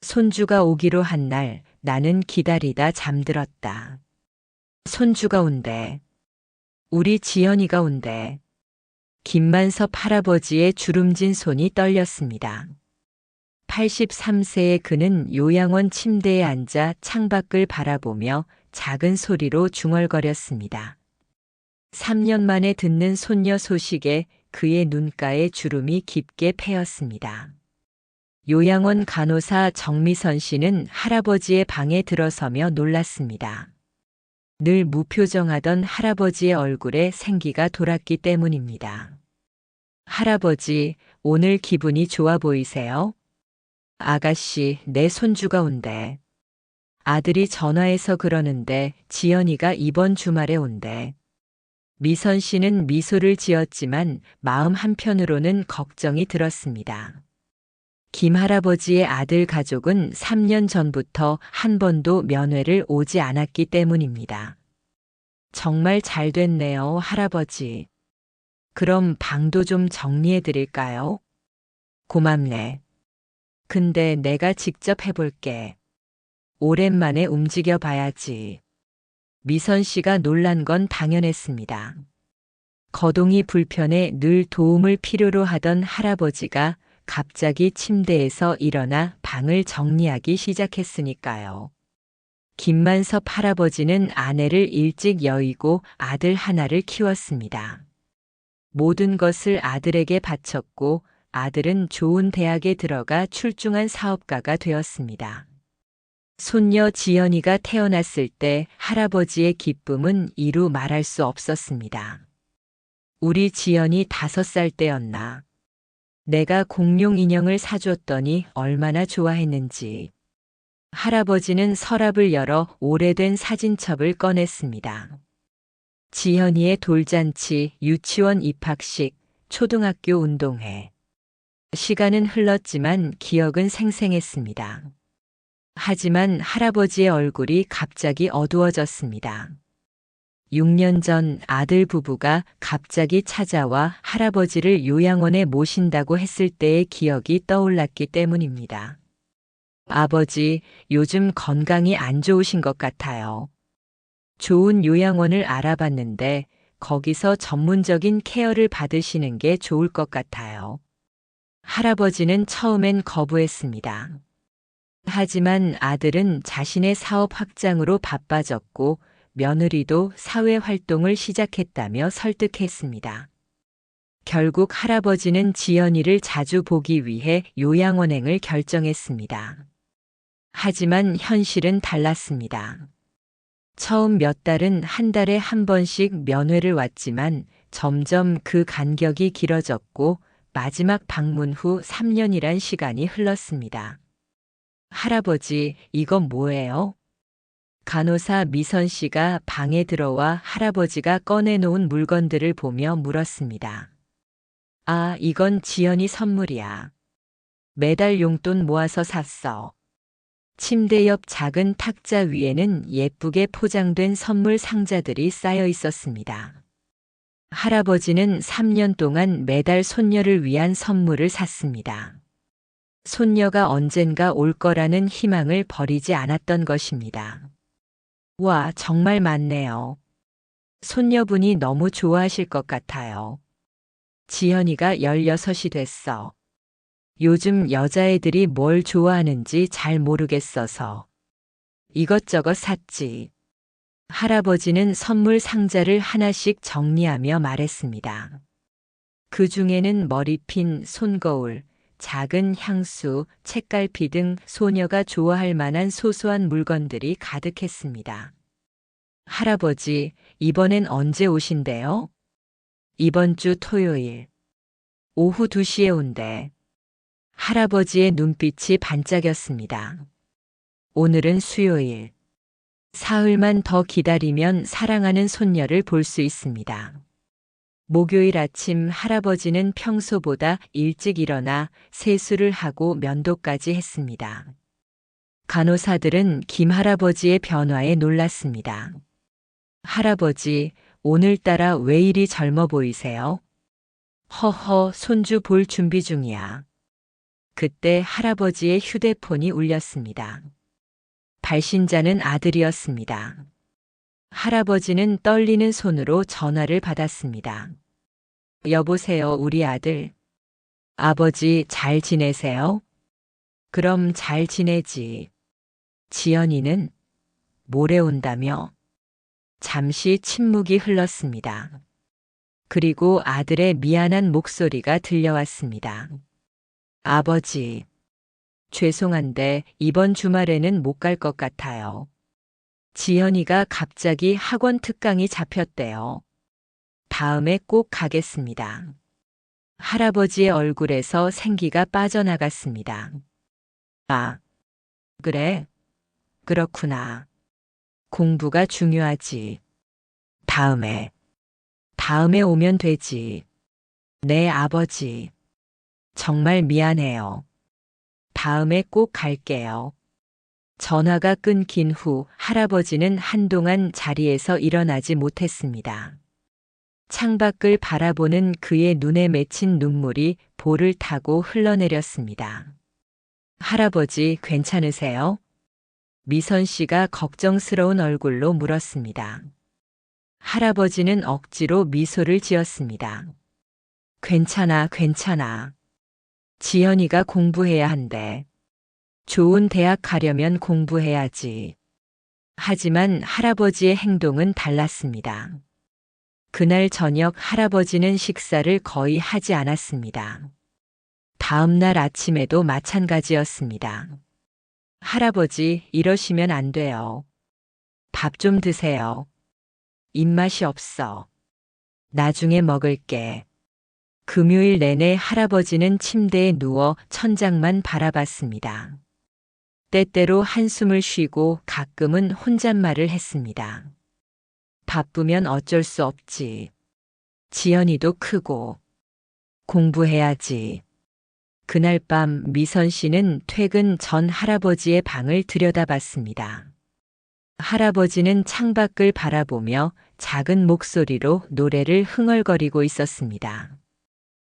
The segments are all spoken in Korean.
손주가 오기로 한 날 나는 기다리다 잠들었다. 손주가 온대. 우리 지연이가 온대. 김만섭 할아버지의 주름진 손이 떨렸습니다. 83세의 그는 요양원 침대에 앉아 창밖을 바라보며 작은 소리로 중얼거렸습니다. 3년 만에 듣는 손녀 소식에 그의 눈가에 주름이 깊게 패였습니다. 요양원 간호사 정미선 씨는 할아버지의 방에 들어서며 놀랐습니다. 늘 무표정하던 할아버지의 얼굴에 생기가 돌았기 때문입니다. 할아버지, 오늘 기분이 좋아 보이세요? 아가씨, 내 손주가 온대. 아들이 전화해서 그러는데 지연이가 이번 주말에 온대. 미선 씨는 미소를 지었지만 마음 한편으로는 걱정이 들었습니다. 김 할아버지의 아들 가족은 3년 전부터 한 번도 면회를 오지 않았기 때문입니다. 정말 잘 됐네요, 할아버지. 그럼 방도 좀 정리해 드릴까요? 고맙네. 근데 내가 직접 해볼게. 오랜만에 움직여 봐야지. 미선 씨가 놀란 건 당연했습니다. 거동이 불편해 늘 도움을 필요로 하던 할아버지가 갑자기 침대에서 일어나 방을 정리하기 시작했으니까요. 김만섭 할아버지는 아내를 일찍 여의고 아들 하나를 키웠습니다. 모든 것을 아들에게 바쳤고 아들은 좋은 대학에 들어가 출중한 사업가가 되었습니다. 손녀 지연이가 태어났을 때 할아버지의 기쁨은 이루 말할 수 없었습니다. 우리 지연이 다섯 살 때였나. 내가 공룡 인형을 사줬더니 얼마나 좋아했는지. 할아버지는 서랍을 열어 오래된 사진첩을 꺼냈습니다. 지현이의 돌잔치, 유치원 입학식, 초등학교 운동회. 시간은 흘렀지만 기억은 생생했습니다. 하지만 할아버지의 얼굴이 갑자기 어두워졌습니다. 6년 전 아들 부부가 갑자기 찾아와 할아버지를 요양원에 모신다고 했을 때의 기억이 떠올랐기 때문입니다. 아버지, 요즘 건강이 안 좋으신 것 같아요. 좋은 요양원을 알아봤는데 거기서 전문적인 케어를 받으시는 게 좋을 것 같아요. 할아버지는 처음엔 거부했습니다. 하지만 아들은 자신의 사업 확장으로 바빠졌고 며느리도 사회 활동을 시작했다며 설득했습니다. 결국 할아버지는 지연이를 자주 보기 위해 요양원행을 결정했습니다. 하지만 현실은 달랐습니다. 처음 몇 달은 한 달에 한 번씩 면회를 왔지만 점점 그 간격이 길어졌고 마지막 방문 후 3년이란 시간이 흘렀습니다. 할아버지, 이건 뭐예요? 간호사 미선 씨가 방에 들어와 할아버지가 꺼내놓은 물건들을 보며 물었습니다. 아, 이건 지연이 선물이야. 매달 용돈 모아서 샀어. 침대 옆 작은 탁자 위에는 예쁘게 포장된 선물 상자들이 쌓여 있었습니다. 할아버지는 3년 동안 매달 손녀를 위한 선물을 샀습니다. 손녀가 언젠가 올 거라는 희망을 버리지 않았던 것입니다. 와, 정말 많네요. 손녀분이 너무 좋아하실 것 같아요. 지연이가 16이 됐어. 요즘 여자애들이 뭘 좋아하는지 잘 모르겠어서. 이것저것 샀지. 할아버지는 선물 상자를 하나씩 정리하며 말했습니다. 그 중에는 머리핀, 손거울, 작은 향수, 책갈피 등 소녀가 좋아할 만한 소소한 물건들이 가득했습니다. 할아버지, 이번엔 언제 오신대요? 이번 주 토요일. 오후 2시에 온대. 할아버지의 눈빛이 반짝였습니다. 오늘은 수요일. 사흘만 더 기다리면 사랑하는 손녀를 볼 수 있습니다. 목요일 아침 할아버지는 평소보다 일찍 일어나 세수를 하고 면도까지 했습니다. 간호사들은 김 할아버지의 변화에 놀랐습니다. 할아버지, 오늘따라 왜 이리 젊어 보이세요? 허허, 손주 볼 준비 중이야. 그때 할아버지의 휴대폰이 울렸습니다. 발신자는 아들이었습니다. 할아버지는 떨리는 손으로 전화를 받았습니다. 여보세요, 우리 아들. 아버지 잘 지내세요? 그럼 잘 지내지. 지연이는 모레 온다며 잠시 침묵이 흘렀습니다. 그리고 아들의 미안한 목소리가 들려왔습니다. 아버지, 죄송한데 이번 주말에는 못 갈 것 같아요. 지연이가 갑자기 학원 특강이 잡혔대요. 다음에 꼭 가겠습니다. 할아버지의 얼굴에서 생기가 빠져나갔습니다. 아, 그래? 그렇구나. 공부가 중요하지. 다음에, 다음에 오면 되지. 네, 아버지. 정말 미안해요. 다음에 꼭 갈게요. 전화가 끊긴 후 할아버지는 한동안 자리에서 일어나지 못했습니다. 창밖을 바라보는 그의 눈에 맺힌 눈물이 볼을 타고 흘러내렸습니다. 할아버지 괜찮으세요? 미선 씨가 걱정스러운 얼굴로 물었습니다. 할아버지는 억지로 미소를 지었습니다. 괜찮아, 괜찮아. 지연이가 공부해야 한대. 좋은 대학 가려면 공부해야지. 하지만 할아버지의 행동은 달랐습니다. 그날 저녁 할아버지는 식사를 거의 하지 않았습니다. 다음 날 아침에도 마찬가지였습니다. 할아버지, 이러시면 안 돼요. 밥 좀 드세요. 입맛이 없어. 나중에 먹을게. 금요일 내내 할아버지는 침대에 누워 천장만 바라봤습니다. 때때로 한숨을 쉬고 가끔은 혼잣말을 했습니다. 바쁘면 어쩔 수 없지. 지연이도 크고. 공부해야지. 그날 밤 미선 씨는 퇴근 전 할아버지의 방을 들여다봤습니다. 할아버지는 창밖을 바라보며 작은 목소리로 노래를 흥얼거리고 있었습니다.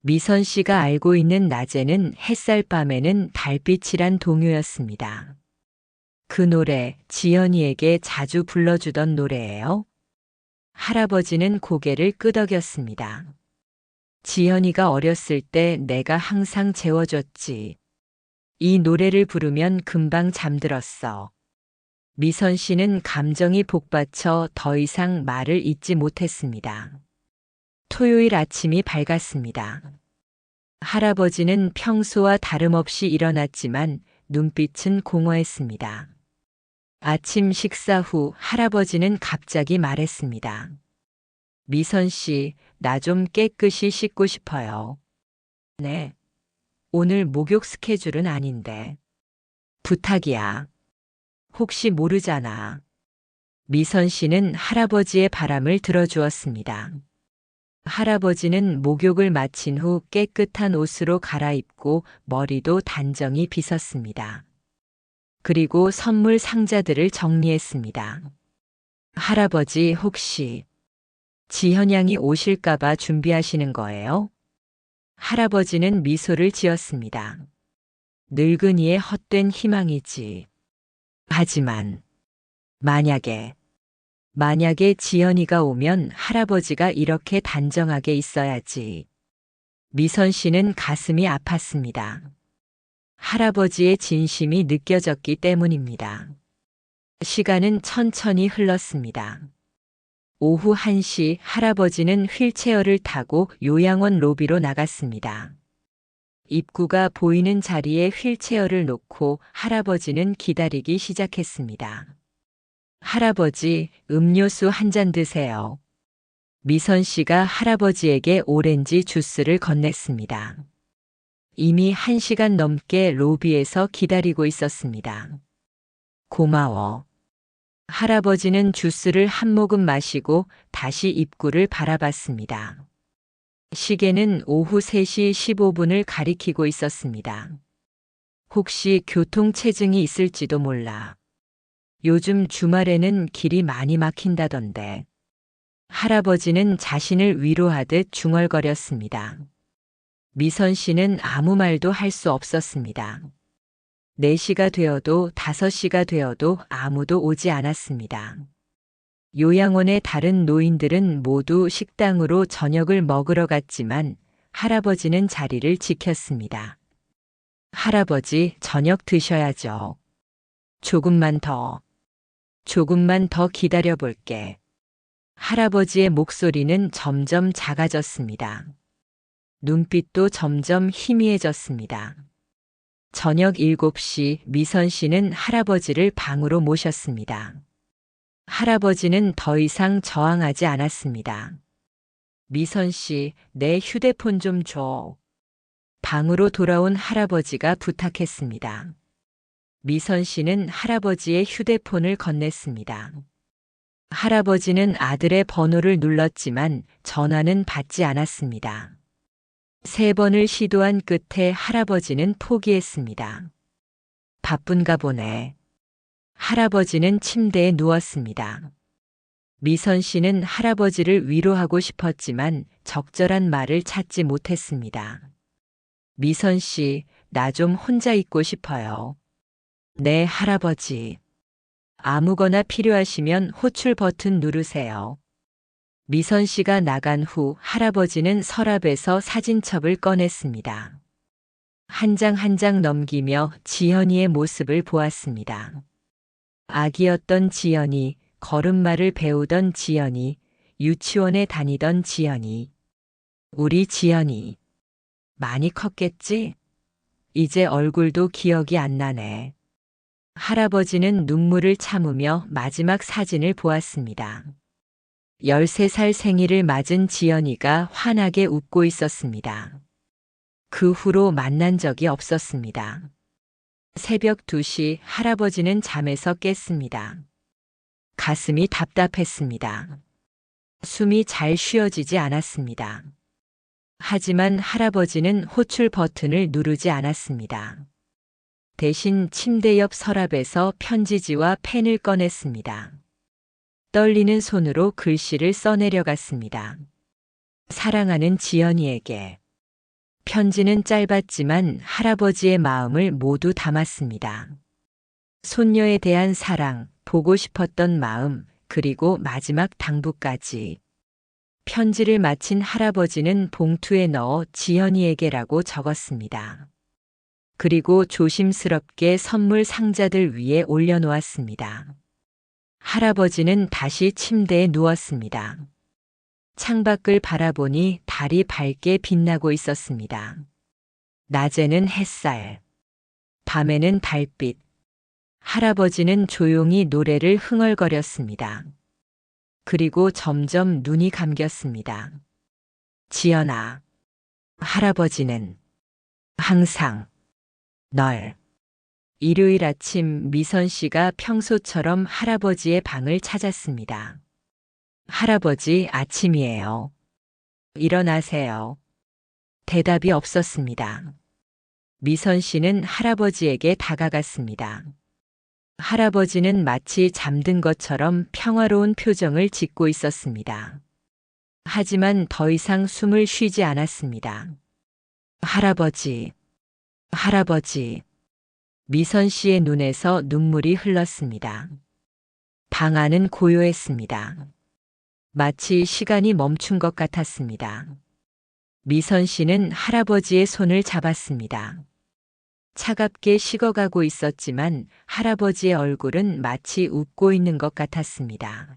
미선 씨가 알고 있는 낮에는 햇살 밤에는 달빛이란 동요였습니다. 그 노래 지연이에게 자주 불러주던 노래예요. 할아버지는 고개를 끄덕였습니다. 지연이가 어렸을 때 내가 항상 재워줬지. 이 노래를 부르면 금방 잠들었어. 미선 씨는 감정이 복받쳐 더 이상 말을 잇지 못했습니다. 토요일 아침이 밝았습니다. 할아버지는 평소와 다름없이 일어났지만 눈빛은 공허했습니다. 아침 식사 후 할아버지는 갑자기 말했습니다. 미선 씨, 나 좀 깨끗이 씻고 싶어요. 네. 오늘 목욕 스케줄은 아닌데. 부탁이야. 혹시 모르잖아. 미선 씨는 할아버지의 바람을 들어주었습니다. 할아버지는 목욕을 마친 후 깨끗한 옷으로 갈아입고 머리도 단정히 빗었습니다. 그리고 선물 상자들을 정리했습니다. 할아버지 혹시 지현양이 오실까봐 준비하시는 거예요? 할아버지는 미소를 지었습니다. 늙은이의 헛된 희망이지. 하지만 만약에 만약에 지연이가 오면 할아버지가 이렇게 단정하게 있어야지. 미선 씨는 가슴이 아팠습니다. 할아버지의 진심이 느껴졌기 때문입니다. 시간은 천천히 흘렀습니다. 오후 1시 할아버지는 휠체어를 타고 요양원 로비로 나갔습니다. 입구가 보이는 자리에 휠체어를 놓고 할아버지는 기다리기 시작했습니다. 할아버지, 음료수 한 잔 드세요. 미선 씨가 할아버지에게 오렌지 주스를 건넸습니다. 이미 한 시간 넘게 로비에서 기다리고 있었습니다. 고마워. 할아버지는 주스를 한 모금 마시고 다시 입구를 바라봤습니다. 시계는 오후 3시 15분을 가리키고 있었습니다. 혹시 교통체증이 있을지도 몰라. 요즘 주말에는 길이 많이 막힌다던데. 할아버지는 자신을 위로하듯 중얼거렸습니다. 미선 씨는 아무 말도 할 수 없었습니다. 4시가 되어도 5시가 되어도 아무도 오지 않았습니다. 요양원의 다른 노인들은 모두 식당으로 저녁을 먹으러 갔지만 할아버지는 자리를 지켰습니다. 할아버지, 저녁 드셔야죠. 조금만 더. 조금만 더 기다려 볼게. 할아버지의 목소리는 점점 작아졌습니다. 눈빛도 점점 희미해졌습니다. 저녁 7시 미선 씨는 할아버지를 방으로 모셨습니다. 할아버지는 더 이상 저항하지 않았습니다. 미선 씨, 내 휴대폰 좀 줘. 방으로 돌아온 할아버지가 부탁했습니다. 미선 씨는 할아버지의 휴대폰을 건넸습니다. 할아버지는 아들의 번호를 눌렀지만 전화는 받지 않았습니다. 세 번을 시도한 끝에 할아버지는 포기했습니다. 바쁜가 보네. 할아버지는 침대에 누웠습니다. 미선 씨는 할아버지를 위로하고 싶었지만 적절한 말을 찾지 못했습니다. 미선 씨, 나 좀 혼자 있고 싶어요. 네, 할아버지. 아무거나 필요하시면 호출 버튼 누르세요. 미선 씨가 나간 후 할아버지는 서랍에서 사진첩을 꺼냈습니다. 한 장 한장 넘기며 지연이의 모습을 보았습니다. 아기였던 지연이, 걸음마를 배우던 지연이, 유치원에 다니던 지연이. 우리 지연이. 많이 컸겠지? 이제 얼굴도 기억이 안 나네. 할아버지는 눈물을 참으며 마지막 사진을 보았습니다. 13살 생일을 맞은 지연이가 환하게 웃고 있었습니다. 그 후로 만난 적이 없었습니다. 새벽 2시 할아버지는 잠에서 깼습니다. 가슴이 답답했습니다. 숨이 잘 쉬어지지 않았습니다. 하지만 할아버지는 호출 버튼을 누르지 않았습니다. 대신 침대 옆 서랍에서 편지지와 펜을 꺼냈습니다. 떨리는 손으로 글씨를 써내려갔습니다. 사랑하는 지연이에게. 편지는 짧았지만 할아버지의 마음을 모두 담았습니다. 손녀에 대한 사랑, 보고 싶었던 마음, 그리고 마지막 당부까지. 편지를 마친 할아버지는 봉투에 넣어 지연이에게라고 적었습니다. 그리고 조심스럽게 선물 상자들 위에 올려놓았습니다. 할아버지는 다시 침대에 누웠습니다. 창밖을 바라보니 달이 밝게 빛나고 있었습니다. 낮에는 햇살, 밤에는 달빛, 할아버지는 조용히 노래를 흥얼거렸습니다. 그리고 점점 눈이 감겼습니다. 지연아, 할아버지는 항상 널. 일요일 아침 미선 씨가 평소처럼 할아버지의 방을 찾았습니다. 할아버지 아침이에요. 일어나세요. 대답이 없었습니다. 미선 씨는 할아버지에게 다가갔습니다. 할아버지는 마치 잠든 것처럼 평화로운 표정을 짓고 있었습니다. 하지만 더 이상 숨을 쉬지 않았습니다. 할아버지, 할아버지. 미선 씨의 눈에서 눈물이 흘렀습니다. 방 안은 고요했습니다. 마치 시간이 멈춘 것 같았습니다. 미선 씨는 할아버지의 손을 잡았습니다. 차갑게 식어가고 있었지만 할아버지의 얼굴은 마치 웃고 있는 것 같았습니다.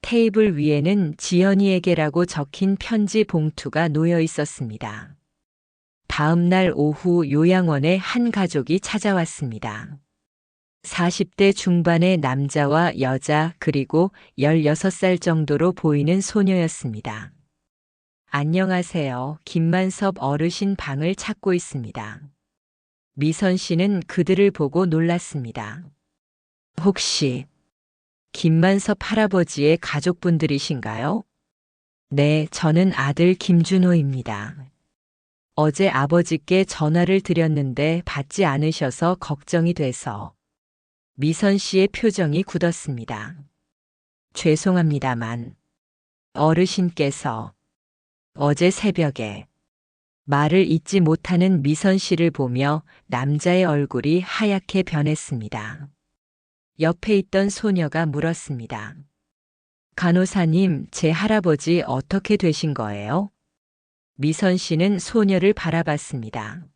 테이블 위에는 지연이에게라고 적힌 편지 봉투가 놓여 있었습니다. 다음 날 오후 요양원에 한 가족이 찾아왔습니다. 40대 중반의 남자와 여자 그리고 16살 정도로 보이는 소녀였습니다. 안녕하세요. 김만섭 어르신 방을 찾고 있습니다. 미선 씨는 그들을 보고 놀랐습니다. 혹시 김만섭 할아버지의 가족분들이신가요? 네, 저는 아들 김준호입니다. 어제 아버지께 전화를 드렸는데 받지 않으셔서 걱정이 돼서 미선 씨의 표정이 굳었습니다. 죄송합니다만 어르신께서 어제 새벽에 말을 잇지 못하는 미선 씨를 보며 남자의 얼굴이 하얗게 변했습니다. 옆에 있던 소녀가 물었습니다. 간호사님, 제 할아버지 어떻게 되신 거예요? 미선 씨는 소녀를 바라봤습니다.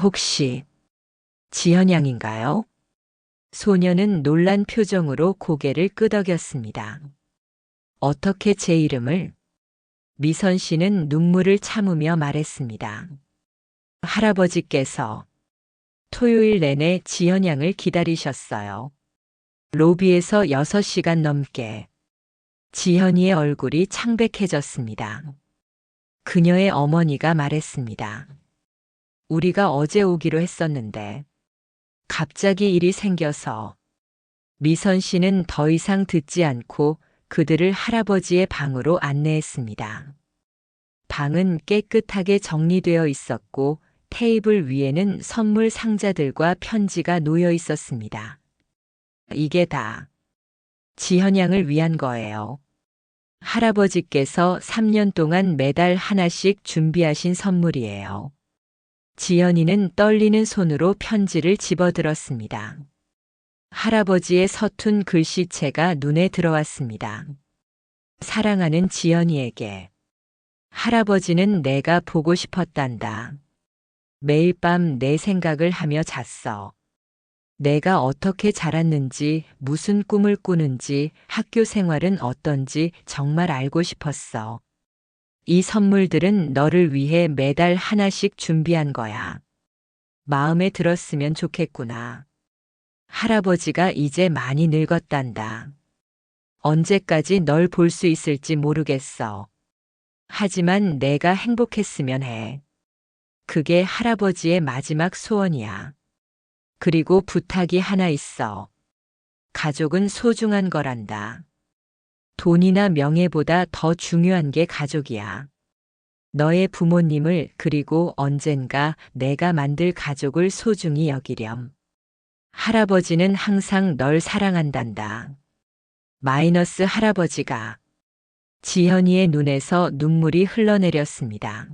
혹시 지현양인가요? 소녀는 놀란 표정으로 고개를 끄덕였습니다. 어떻게 제 이름을? 미선 씨는 눈물을 참으며 말했습니다. 할아버지께서 토요일 내내 지현양을 기다리셨어요. 로비에서 6시간 넘게 지현이의 얼굴이 창백해졌습니다. 그녀의 어머니가 말했습니다. 우리가 어제 오기로 했었는데 갑자기 일이 생겨서 미선 씨는 더 이상 듣지 않고 그들을 할아버지의 방으로 안내했습니다. 방은 깨끗하게 정리되어 있었고 테이블 위에는 선물 상자들과 편지가 놓여 있었습니다. 이게 다 지현양을 위한 거예요. 할아버지께서 3년 동안 매달 하나씩 준비하신 선물이에요. 지연이는 떨리는 손으로 편지를 집어들었습니다. 할아버지의 서툰 글씨체가 눈에 들어왔습니다. 사랑하는 지연이에게 할아버지는 내가 보고 싶었단다. 매일 밤 내 생각을 하며 잤어. 내가 어떻게 자랐는지, 무슨 꿈을 꾸는지, 학교 생활은 어떤지 정말 알고 싶었어. 이 선물들은 너를 위해 매달 하나씩 준비한 거야. 마음에 들었으면 좋겠구나. 할아버지가 이제 많이 늙었단다. 언제까지 널 볼 수 있을지 모르겠어. 하지만 내가 행복했으면 해. 그게 할아버지의 마지막 소원이야. 그리고 부탁이 하나 있어. 가족은 소중한 거란다. 돈이나 명예보다 더 중요한 게 가족이야. 너의 부모님을 그리고 언젠가 내가 만들 가족을 소중히 여기렴. 할아버지는 항상 널 사랑한단다. 마이너스 할아버지가 지현이의 눈에서 눈물이 흘러내렸습니다.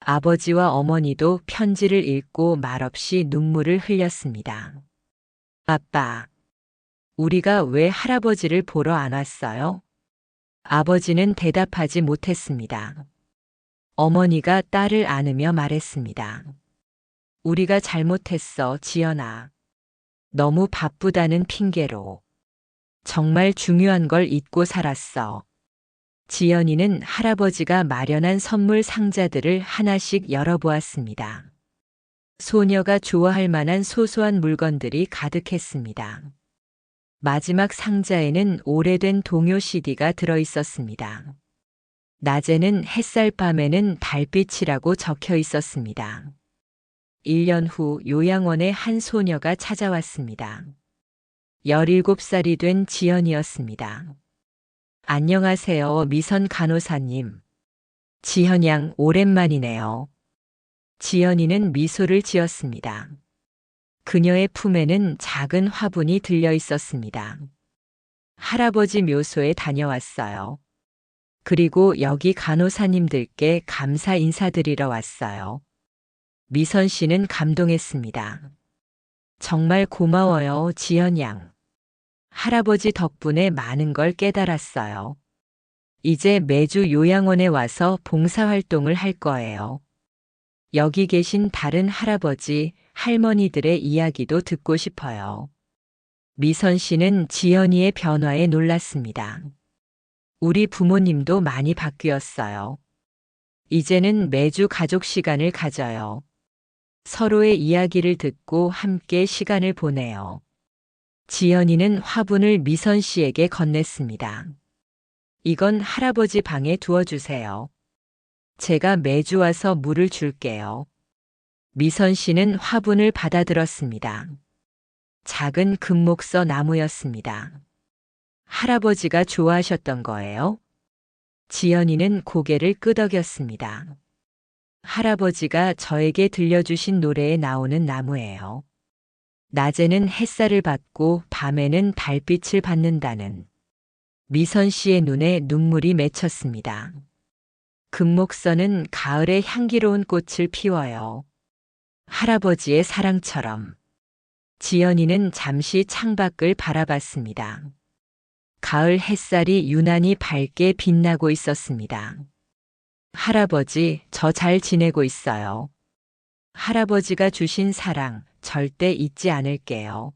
아버지와 어머니도 편지를 읽고 말없이 눈물을 흘렸습니다. 아빠, 우리가 왜 할아버지를 보러 안 왔어요? 아버지는 대답하지 못했습니다. 어머니가 딸을 안으며 말했습니다. 우리가 잘못했어, 지연아. 너무 바쁘다는 핑계로. 정말 중요한 걸 잊고 살았어. 지연이는 할아버지가 마련한 선물 상자들을 하나씩 열어보았습니다. 소녀가 좋아할 만한 소소한 물건들이 가득했습니다. 마지막 상자에는 오래된 동요 CD가 들어 있었습니다. 낮에는 햇살, 밤에는 달빛이라고 적혀 있었습니다. 1년 후 요양원에 한 소녀가 찾아왔습니다. 17살이 된 지연이었습니다. 안녕하세요, 미선 간호사님. 지현양, 오랜만이네요. 지연이는 미소를 지었습니다. 그녀의 품에는 작은 화분이 들려 있었습니다. 할아버지 묘소에 다녀왔어요. 그리고 여기 간호사님들께 감사 인사드리러 왔어요. 미선 씨는 감동했습니다. 정말 고마워요, 지연 양. 할아버지 덕분에 많은 걸 깨달았어요. 이제 매주 요양원에 와서 봉사활동을 할 거예요. 여기 계신 다른 할아버지, 할머니들의 이야기도 듣고 싶어요. 미선 씨는 지연이의 변화에 놀랐습니다. 우리 부모님도 많이 바뀌었어요. 이제는 매주 가족 시간을 가져요. 서로의 이야기를 듣고 함께 시간을 보내요. 지연이는 화분을 미선 씨에게 건넸습니다. 이건 할아버지 방에 두어주세요. 제가 매주 와서 물을 줄게요. 미선 씨는 화분을 받아들었습니다. 작은 금목서 나무였습니다. 할아버지가 좋아하셨던 거예요? 지연이는 고개를 끄덕였습니다. 할아버지가 저에게 들려주신 노래에 나오는 나무예요. 낮에는 햇살을 받고 밤에는 달빛을 받는다는 미선 씨의 눈에 눈물이 맺혔습니다. 금목선은 가을에 향기로운 꽃을 피워요. 할아버지의 사랑처럼. 지연이는 잠시 창밖을 바라봤습니다. 가을 햇살이 유난히 밝게 빛나고 있었습니다. 할아버지, 저 잘 지내고 있어요. 할아버지가 주신 사랑 절대 잊지 않을게요.